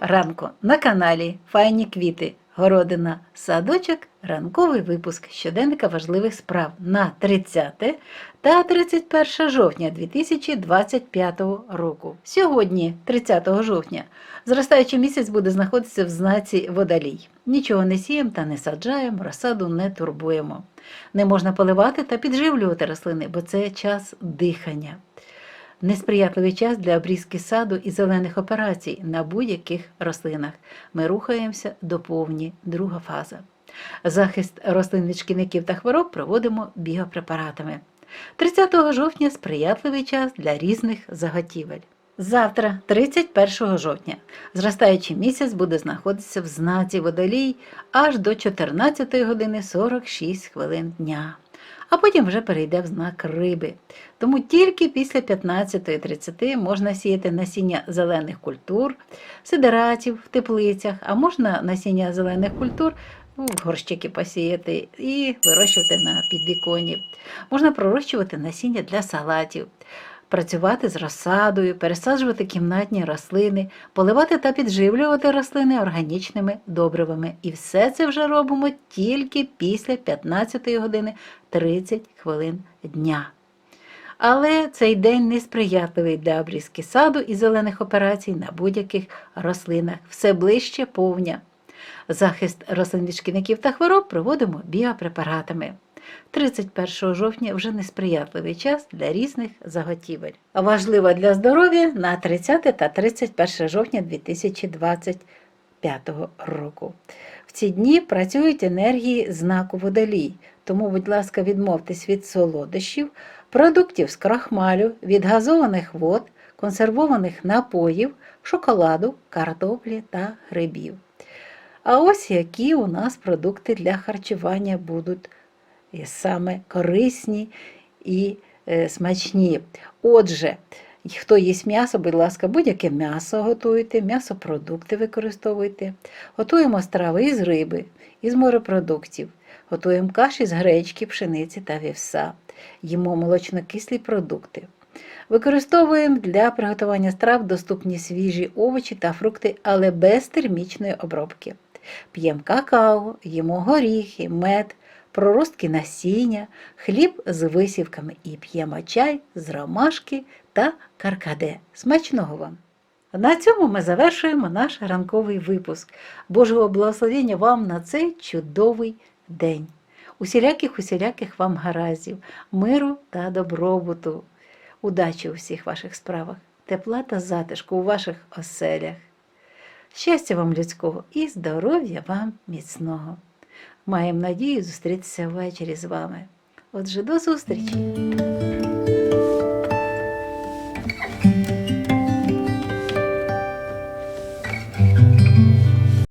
ранку на каналі Файні квіти, городина, садочок, ранковий випуск щоденника важливих справ на 30 та 31 жовтня 2025 року. Сьогодні, 30 жовтня, зростаючий місяць буде знаходитися в знаці водолій. Нічого не сіємо та не саджаємо, розсаду не турбуємо. Не можна поливати та підживлювати рослини, бо це час дихання. Несприятливий час для обрізки саду і зелених операцій на будь-яких рослинах. Ми рухаємося до повні, друга фаза. Захист рослин від шкідників та хвороб проводимо біопрепаратами. 30 жовтня сприятливий час для різних заготівель. Завтра, 31 жовтня, зростаючий місяць буде знаходитися в знаці водолій аж до 14 години 46 хвилин дня а потім вже перейде в знак риби. Тому тільки після 15.30 можна сіяти насіння зелених культур, сидератів в теплицях, а можна насіння зелених культур ну, в горщики посіяти і вирощувати на підвіконі. Можна пророщувати насіння для салатів. Працювати з розсадою, пересаджувати кімнатні рослини, поливати та підживлювати рослини органічними добривами. І все це вже робимо тільки після 15 години 30 хвилин дня. Але цей день несприятливий для обрізки саду і зелених операцій на будь-яких рослинах. Все ближче повня. Захист рослин від шкідників та хвороб проводимо біопрепаратами. 31 жовтня вже несприятливий час для різних заготівель. Важлива для здоров'я на 30 та 31 жовтня 2025 року. В ці дні працюють енергії знаку водолій, тому, будь ласка, відмовтесь від солодощів, продуктів з крахмалю, від газованих вод, консервованих напоїв, шоколаду, картоплі та грибів. А ось які у нас продукти для харчування будуть саме корисні і е, смачні. Отже, хто їсть м'ясо, будь ласка, будь-яке м'ясо готуйте, м'ясопродукти використовуйте. Готуємо страви із риби, із морепродуктів, готуємо каші з гречки, пшениці та вівса, їмо молочнокислі продукти. Використовуємо для приготування страв доступні свіжі овочі та фрукти, але без термічної обробки. П'ємо какао, їмо горіхи, мед, проростки насіння, хліб з висівками і п'ємо чай з ромашки та каркаде. Смачного вам! На цьому ми завершуємо наш ранковий випуск. Божого благословення вам на цей чудовий день. Усіляких усіляких вам гараздів, миру та добробуту, удачі у всіх ваших справах, тепла та затишку у ваших оселях. Щастя вам людського і здоров'я вам міцного. Маємо надію зустрітися ввечері з вами. Отже, до зустрічі!